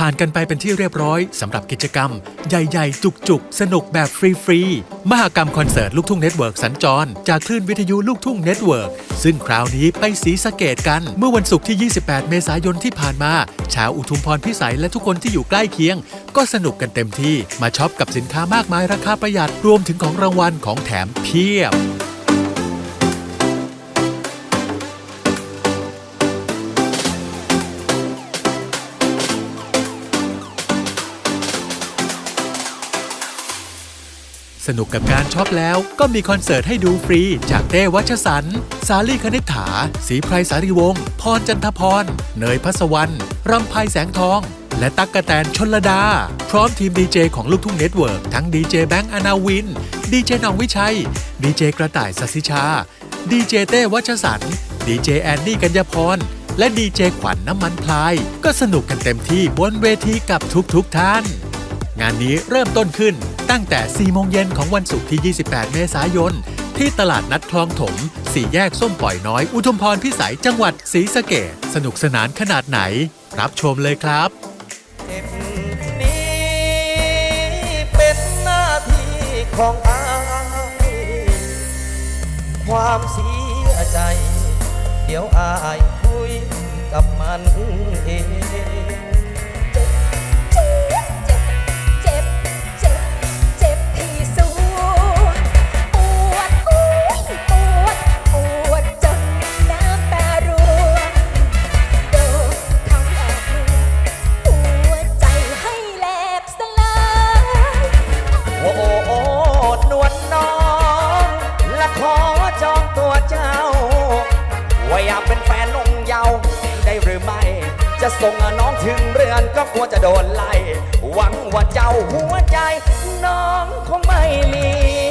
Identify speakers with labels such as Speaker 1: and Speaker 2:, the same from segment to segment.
Speaker 1: ผ่านกันไปเป็นที่เรียบร้อยสำหรับกิจกรรม ใหญ่ๆ จุกๆ สนุกแบบฟรีๆ มหกรรมคอนเสิร์ตลูกทุ่งเน็ตเวิร์กสัญจร จากคลื่นวิทยุลูกทุ่งเน็ตเวิร์กซึ่งคราวนี้ไปสีสะเกตกัน เมื่อวันศุกร์ที่ 28 เมษายนที่ผ่านมา ชาวอุทุมพรพิสัยและทุกคนที่อยู่ใกล้เคียง ก็สนุกกันเต็มที่มาช็อปกับสินค้ามากมายราคาประหยัดรวมถึงของรางวัลของแถมเพียบ สนุกกับการช็อปแล้วก็มีคอนเสิร์ตให้ดูฟรี จากเต้วัชสัน สาลีคณิษฐาศรีไพรสารีวงศ์พรจันทพร เนยพัสวรรณรำไพแสงทอง และตั๊กกะแตนชนลดา พร้อมทีมดีเจของลูกทุ่งเน็ตเวิร์กทั้งดีเจแบงค์อนาวิน ดีเจนองวิชัย ดีเจกระต่ายสัสิชา ดีเจเต้วัชสัน ดีเจแอนนี่กัญญาพรและดีเจขวัญนน้ำมันพลาย ก็สนุกกันเต็มที่บนเวทีกับทุกๆท่าน งานนี้เริ่มต้นขึ้น ตั้งแต่ 4 โมงเย็นของวันศุกร์ที่ 28 เมษายน ที่ตลาดนัดคลองถม สี่แยกส้มปล่อยน้อย อุทุมพรพิสัยจังหวัดศรีสะเกดสนุกสนานขนาดไหน รับชมเลยครับ
Speaker 2: เป็นหน้าที่ของอายความเสียใจ เดี๋ยวอายคุยกับมันเอง
Speaker 3: จะ
Speaker 2: ส่งน้องถึงเรือนก็กลัวจะโดนไล่ หวังว่าเจ้าหัวใจ น้องคงไม่มี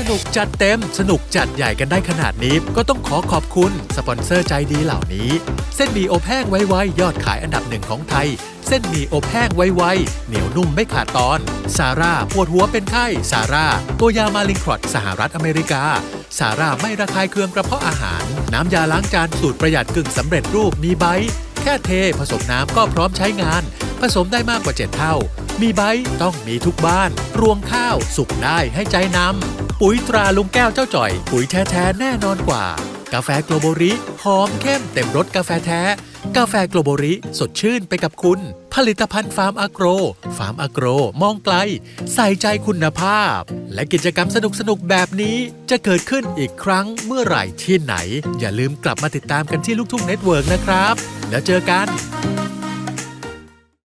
Speaker 3: สนุกจั
Speaker 4: ดเต็
Speaker 1: ม สนุกจัดใหญ่กันได้ขนาดนี้ ก็ต้องขอขอบคุณสปอนเซอร์ใจดีเหล่านี้ เส้นหมี่อบแห้งไวๆยอดขายอันดับหนึ่งของไทย เส้นหมี่อบแห้งไวๆเหนียวนุ่มไม่ขาดตอน ซาร่าปวดหัวเป็นไข้ซาร่า ตัวยามาลิงครอดสหรัฐอเมริกาซาร่าไม่ระคายเคืองกระเพาะอาหาร น้ำยาล้างจานสูตรประหยัดกึ่งสำเร็จรูปมีไบแค่เทผสมน้ำก็พร้อมใช้งาน ผสมได้มากกว่า 7 เท่า มีไบต้องมีทุกบ้าน รวงข้าวสุกได้ให้ใจนำ ปุ๋ยตราลุงแก้วเจ้าจ่อย ปุ๋ยแท้ๆแน่นอนกว่า กาแฟโกลโบริหอมเข้มเต็มรสกาแฟแท้ กาแฟโกลโบริ สดชื่นไปกับคุณ ผลิตภัณฑ์ฟาร์มอโกร ฟาร์มอโกร มองไกล ใส่ใจคุณภาพ และกิจกรรมสนุกๆแบบนี้จะเกิดขึ้นอีกครั้งเมื่อไหร่ที่ไหน อย่าลืมกลับมาติดตามกันที่ลูกทุ่งเน็ตเวิร์กนะครับ แล้วเจอกัน